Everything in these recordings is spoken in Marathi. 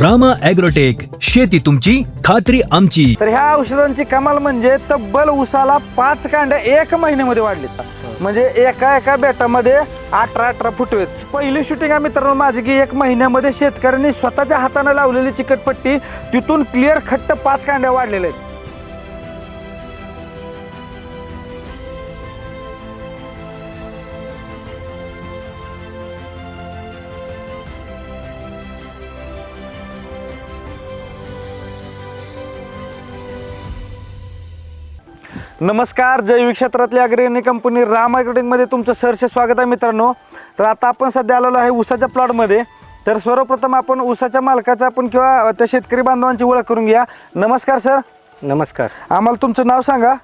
रामा ॲग्रोटेक शेती तुमची खात्री आमची. तर ह्या औषधांची कमाल म्हणजे तब्बल उसाला पाच कांड्या एक महिन्यामध्ये वाढलेत. म्हणजे एका एका बेटामध्ये अठरा अठरा फुटवेत पहिली शूटिंग आहे मित्रांनो माझी की एक महिन्यामध्ये शेतकऱ्यांनी स्वतःच्या हाताने लावलेली चिकटपट्टी तिथून क्लिअर खट्ट पाच कांड्या वाढलेल्या आहेत. नमस्कार जैविक क्षेत्रातली अग्रणी कंपनी राममध्ये तुमचं सहर्ष स्वागत आहे मित्रांनो. तर आता आपण सध्या आलेलो आहे ऊसाच्या प्लॉटमध्ये तर सर्वप्रथम आपण ऊसाच्या मालकाचा आपण किंवा त्या शेतकरी बांधवांची ओळख करून घ्या. नमस्कार सर. नमस्कार. आम्हाला तुमचं नाव सांगा.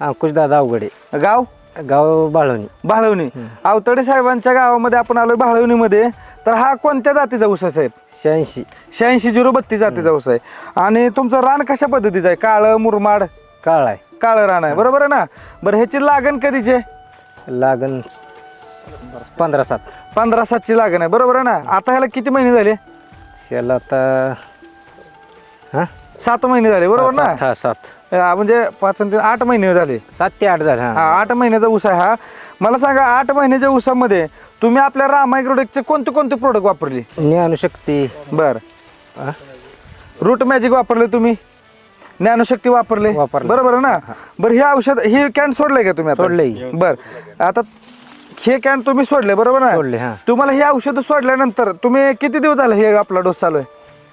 अंकुश दादा अवघडे. गाव? गाव बाळवणी. भाळवणी आवतडे साहेबांच्या गावामध्ये आपण आलो भाळवणीमध्ये तर हा कोणत्या जातीचा ऊस आहे साहेब? शहाऐंशी. शहाऐंशी झिरो बत्तीस जातीचा ऊस आहे. आणि तुमचं रान कशा पद्धतीचं आहे? काळं मुरमाड? काळ आहे. काळं रान आहे बरोबर आहे ना? बरं ह्याची लागण कधीची? आहे लागण पंधरा सात. पंधरा सातची लागण आहे बरोबर आहे ना? आता ह्याला किती महिने झाले? शेला आता हा? सात महिने झाले बरोबर ना? सात, हा सात. म्हणजे पाच आणि तीन आठ महिने झाले. सात ते आठ झाले हा. हा आठ महिन्याचा ऊस आहे हा. मला सांगा आठ महिन्याच्या ऊसामध्ये तुम्ही आपल्या रामायग्रोडेकचे कोणते कोणते प्रोडक्ट वापरले? ज्ञानशक्ती. बर. हा? रूट मॅजिक वापरले तुम्ही? ज्ञानशक्ती वापरले. वापरले. बरोबर आहे ना? बरं हे औषध हे कॅन सोडलंय का तुम्ही आता? सोडलंय. बर. आता हे कॅन तुम्ही सोडले बरोबर ना? सोडले, हा. तुम्हाला हे औषध सोडल्यानंतर तुम्ही किती दिवस झाले हे आपला डोस चालू आहे?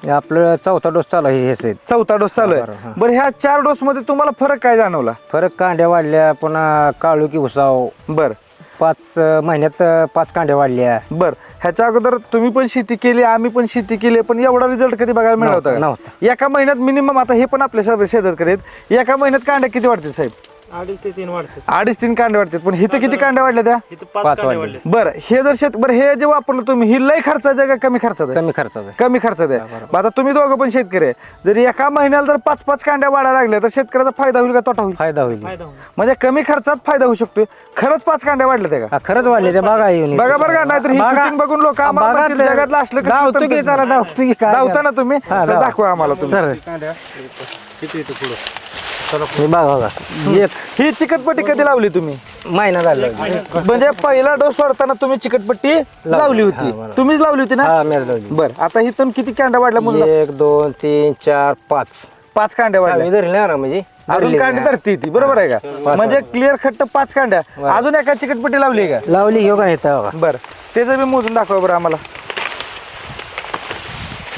हे आपलं चौथा डोस चालू आहे आहेत. चौथा डोस चालू बरं, आहे हा. बरं ह्या चार डोस मध्ये तुम्हाला फरक काय जाणवला? फरक कांड्या वाढल्या पुन्हा काळू की उसाव. बर. पाच अं, महिन्यात अं, पाच कांड्या वाढल्या बर ह्याच्या अगोदर तुम्ही पण शेती केली आम्ही पण शेती केली पण एवढा रिझल्ट कधी बघायला मिळाला होता का? नव्हता. एका महिन्यात मिनिमम आता हे पण आपल्या शेत- शेतकरी आहेत एका महिन्यात कांड्या किती वाढतील साहेब अडीच ते तीन वाढते अडीच तीन कांड्या वाढतात. पण इथं किती कांड्या वाढल्या त्या? इथं पाच पाच कांडे वाढले. वाढले. बरं हे जर शेत बरं हे जे वापरलं तुम्ही ही लय खर्चाचं आहे का कमी खर्चाचं आहे? कमी खर्चात आहे. कमी खर्चात आहे. मग आता तुम्ही दोघं पण शेतकरी आहे. जर एका महिन्याला जर पाच पाच कांड्या वाढायला लागल्या तर शेतकऱ्याचा फायदा होईल का तोटा होईल? फायदा होईल. फायदा म्हणजे कमी खर्चात फायदा होऊ शकतो खरंच पाच कांड्या वाढल्या त्या का? हा, खरंच वाढले ते बघा येऊन बघा बरं का नाहीतर ही shooting बघून लोक आम्हाला म्हणतील. जगातलं असलं कसं धावतो तंत्र- की चला, धावतो की काय? धावता ना तुम्ही हा, चला, धाव. दाखवा आम्हाला तुम्ही. सर. हे बघा बघा. एक ही चिकटपट्टी कधी लावली तुम्ही? महिना झाला. म्हणजे पहिला डोस सोडताना तुम्ही चिकटपट्टी लावली. होती. तुम्हीच लावली होती ना? हा लावली. बर आता इथून किती कांड्या वाढल्या म्हणून एक दोन तीन चार पाच. पाच कांड्या वाढल्या. धरले ना म्हणजे? अजून. कांडी धरती ती बरोबर आहे का? म्हणजे क्लिअर खट्ट पाच कांड्या. अजून एका चिकटपट्टी लावली आहे का? लावली घेऊ का नाही बर. त्याचं बी मोजून दाखवा बरं आम्हाला.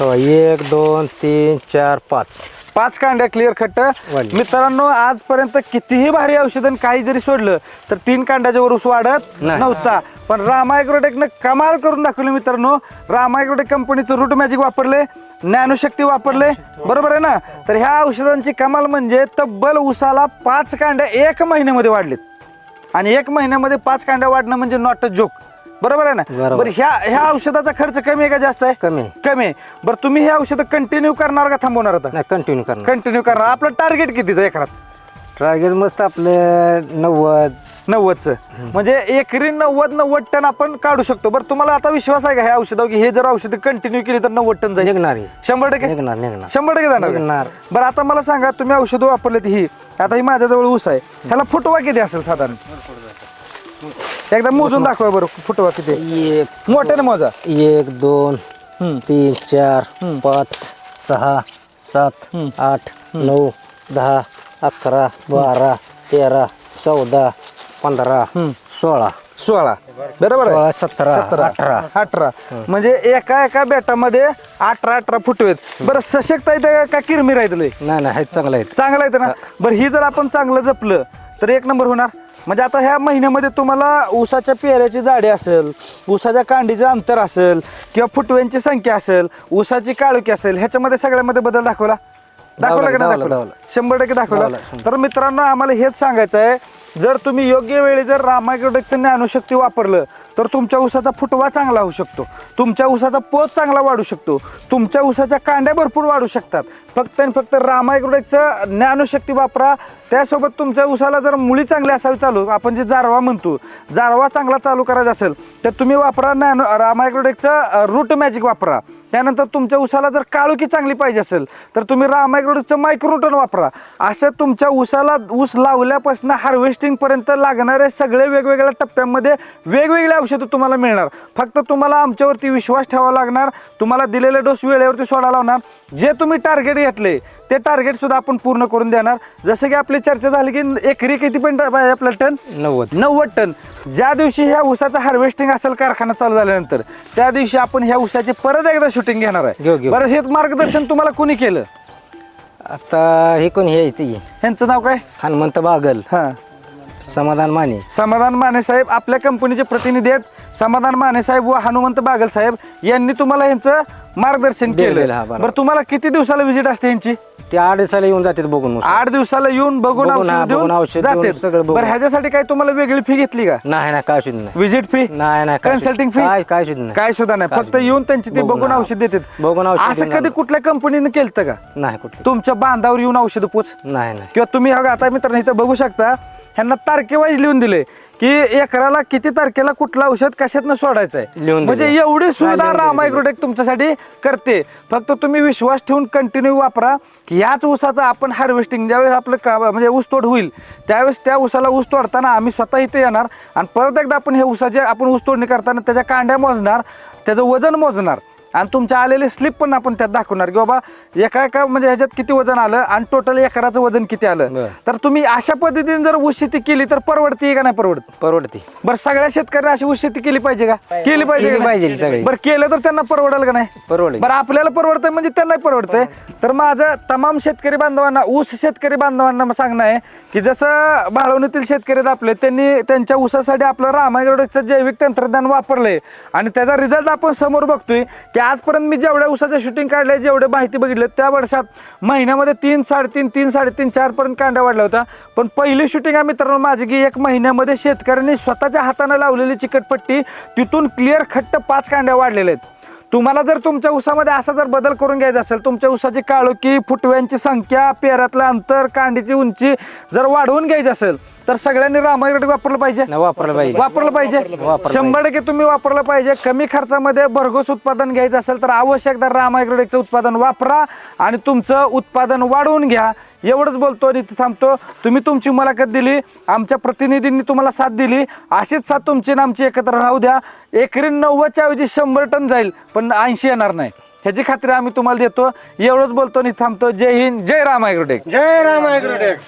तेव्हा एक दोन तीन चार पाच. पाच कांड्या क्लिअर खट्ट वाढली. मित्रांनो आजपर्यंत कितीही भारी औषध काही जरी सोडलं तर तीन कांड्याच्या वर ऊस वाढत नाही. नव्हता. पण रामायग्रोटेकनं कमाल करून दाखवली मित्रांनो. रामायग्रोटेक कंपनीचं रूट मॅजिक वापरले ज्ञानशक्ती वापरले. बरोबर आहे ना? तर ह्या औषधांची कमाल म्हणजे तब्बल उसाला पाच कांड्या एक महिन्यामध्ये वाढलेत. आणि एक महिन्यामध्ये पाच कांड्या वाढणं म्हणजे नॉट अ जोक बरोबर आहे ना? बरोबर. बरं ह्या ह्या औषधाचा खर्च कमी आहे का जास्त? आहे कमी आहे. कमी आहे. बरं तुम्ही हे औषधं कंटिन्यू करणार का थांबवणार आता? नाही कंटिन्यू करणार. कंटिन्यू करणार. आपलं टार्गेट कितीचं एकरात? टार्गेट मस्त आपलं नव्वद. नव्वदचं. म्हणजे एकरी नव्वद नव्वद टन आपण काढू शकतो. बरं तुम्हाला आता विश्वास आहे का ह्या औषधावर की हे जर औषध कंटिन्यू केली तर नव्वद टन जाईल? निघणार आहे. शंभर टक्के? निघणार निघणार. शंभर टक्के जाणार निघणार. बरं आता मला सांगा तुम्ही औषधं वापरलेत ही. आता ही माझ्याजवळ ऊस आहे. ह्याला फुटवा किती असेल साधारण? एकदा मोजून दाखवा बरं फुटवा किती. एक मोठ्याने मोजा. एक दोन. तीन चार पाच सहा सात आठ नऊ दहा अकरा बारा तेरा चौदा पंधरा सोळा. सोळा. बरोबर आहे. सतरा अठरा. अठरा. म्हणजे एका एका बेटामध्ये अठरा अठरा फुटवेत बरं सशक्त आहे का किरमी राहिलं नाही नाही चांगलं आहे चांगलं आहे ना? बरं ही जर आपण चांगलं जपलं तर एक नंबर होणार? म्हणजे आता ह्या महिन्यामध्ये तुम्हाला ऊसाच्या पेऱ्याची जाडी असेल ऊसाच्या कांडीचं अंतर असेल किंवा फुटव्यांची संख्या असेल ऊसाची काळुकी असेल ह्याच्यामध्ये सगळ्यामध्ये बदल दाखवला दाखवला का नाही दाखवला. शंभर टक्के दाखवला. तर मित्रांनो आम्हाला हेच सांगायचं आहे जर तुम्ही योग्य वेळी जर रामायग्रोटेकचं ज्ञानशक्ती वापरलं तर तुमच्या ऊसाचा फुटवा चांगला होऊ शकतो. तुमच्या ऊसाचा पोत चांगला वाढू शकतो. तुमच्या ऊसाच्या कांड्या भरपूर वाढू शकतात. फक्त आणि फक्त रामायग्रोटेकचं ज्ञानशक्ती वापरा. त्यासोबत तुमच्या ऊसाला जर मुळी चांगली असावी चालू आपण जे जारवा म्हणतो जारवा चांगला चालू करायचा असेल तर तुम्ही वापरा नॅनो रामायग्रोटेकचं रूट मॅजिक वापरा. त्यानंतर तुमच्या उसाला जर काळोखी चांगली पाहिजे असेल तर तुम्ही रामायग्रोडचं मायक्रोटन वापरा. असं तुमच्या उसाला ऊस लावल्यापासून हार्वेस्टिंगपर्यंत लागणारे सगळे वेगवेगळ्या टप्प्यांमध्ये वेगवेगळे औषधं तुम्हाला मिळणार. फक्त तुम्हाला आमच्यावरती विश्वास ठेवावा लागणार तुम्हाला दिलेले डोस वेळेवरती सोडायला लावणार. जे तुम्ही टार्गेट घेतले ते टार्गेट सुद्धा आपण पूर्ण करून देणार. जसं की आपली चर्चा झाली की एकरी किती पण आपलं टन? नव्वद. नव्वद टन. ज्या दिवशी ह्या ऊसाचं हार्वेस्टिंग असेल कारखाना चालू झाल्यानंतर त्या दिवशी आपण ह्या ऊसाची परत एकदा शूटिंग घेणार आहे. बरं हे मार्गदर्शन तुम्हाला कोणी केलं? आता हे कोण हे ह्यांचं नाव काय? हनुमंत बागल. हां. समाधान माने. समाधान माने साहेब आपल्या कंपनीचे प्रतिनिधी आहेत. समाधान माने साहेब व हनुमंत बागल साहेब यांनी तुम्हाला यांचं मार्गदर्शन दिलेलं, केलं. हा, बरोबर. बरं तुम्हाला किती दिवसाला व्हिजिट असते यांची? ते आठ दिवसाला येऊन जातात बघून मग. आठ दिवसाला येऊन बघून बघून, हा, औषध देऊन बघून औषध देऊन जाते सगळं बघून. बरं ह्याच्यासाठी काय तुम्हाला वेगळी फी घेतली का? नाही नाही काय सुद्धा नाही. व्हिजिट फी नाही नाही काय कन्सल्टिंग सुद्धा- फी काय काय सुद्धा नाही. काय सुद्धा नाही. काय फक्त सुद्धा. येऊन त्यांची ते बघून, बघून. औषध देतात. बघून औषध असं देऊन कधी आलो. कुठल्या कंपनीने केलं का? नाही कुठलं. तुमच्या बांधावर येऊन औषध पोच. नाही नाही. किंवा तुम्ही आता मित्रांनो इथं बघू शकता ह्यांना तारखेवाईज लिहून दिले की एकराला किती तारखेला कुठलं औषध कशातनं सोडायचं आहे लिहून म्हणजे. एवढी सुविधा? रामायग्रोटेक तुमच्यासाठी करते फक्त तुम्ही विश्वास ठेवून कंटिन्यू वापरा की ह्याच ऊसाचा आपण हार्वेस्टिंग ज्यावेळेस आपलं का म्हणजे ऊस तोड होईल त्यावेळेस त्या ऊसाला ऊस तोडताना आम्ही स्वतः इथे येणार आणि परत एकदा आपण हे ऊसाचे आपण ऊस तोडणी करताना त्याच्या कांड्या मोजणार त्याचं वजन मोजणार आणि तुमच्या आलेले स्लिप पण आपण त्यात दाखवणार की बाबा एका एका म्हणजे ह्याच्यात किती वजन आलं आणि टोटल एकराचं वजन किती आलं. तर तुम्ही अशा पद्धतीने जर ऊस शेती केली तर परवडते का नाही परवडत? परवडते. बरं सगळ्या शेतकऱ्यांनी अशी ऊस शेती केली पाहिजे का? केली पाहिजे का पाहिजे नाही? सगळी. बरं केलं तर त्यांना परवडेल का नाही? परवडेल. बरं आपल्याला परवडतंय म्हणजे त्यांनाही परवडतंय. तर माझं तमाम शेतकरी बांधवांना ऊस शेतकरी बांधवांना मग सांगणं आहे की जसं बाळवणीतील शेतकरी आपले त्यांनी त्यांच्या ऊसासाठी आपलं रामायगडचं जैविक तंत्रज्ञान वापरलंय. आणि त्याचा रिझल्ट आपण समोर बघतोय की आजपर्यंत मी जेवढ्या उसाचं शूटिंग काढलंय जेवढे माहिती बघितलं त्या वर्षात महिन्यामध्ये तीन साडेतीन तीन साडेतीन चारपर्यंत कांडा वाढला होता. पण पहिली शूटिंग आहे मित्रांनो माझी की एक महिन्यामध्ये शेतकऱ्यांनी स्वतःच्या हाताने लावलेली चिकटपट्टी तिथून क्लिअर खट्ट पाच कांड्या वाढलेल्या आहेत. तुम्हाला जर तुमच्या ऊसामध्ये असा जर बदल करून घ्यायचा असेल तुमच्या ऊसाची काळोखी फुटव्यांची संख्या पेरातलं अंतर कांडीची उंची जर वाढवून घ्यायची असेल तर सगळ्यांनी रामायग्रेट वापरलं पाहिजे? वापरलं पाहिजे. वापरलं पाहिजे? शंभर टक्के तुम्ही वापरलं पाहिजे. कमी खर्चामध्ये भरघोस उत्पादन घ्यायचं असेल तर आवश्यकता रामायग्रोडेकचं उत्पादन वापरा आणि तुमचं उत्पादन वाढवून घ्या. एवढंच बोलतो आणि इथे थांबतो. तुम्ही तुमची मुलाखत दिली आमच्या प्रतिनिधींनी तुम्हाला साथ दिली अशीच साथ तुमची आणि आमची एकत्र राहू द्या. एकरी नव्वदच्या ऐवजी शंभर टन जाईल पण ऐंशी येणार नाही. ह्याची खात्री आम्ही तुम्हाला देतो. एवढंच बोलतो आणि थांबतो. जय हिंद जय राम ॲग्रोटेक. जय राम ॲग्रोटेक.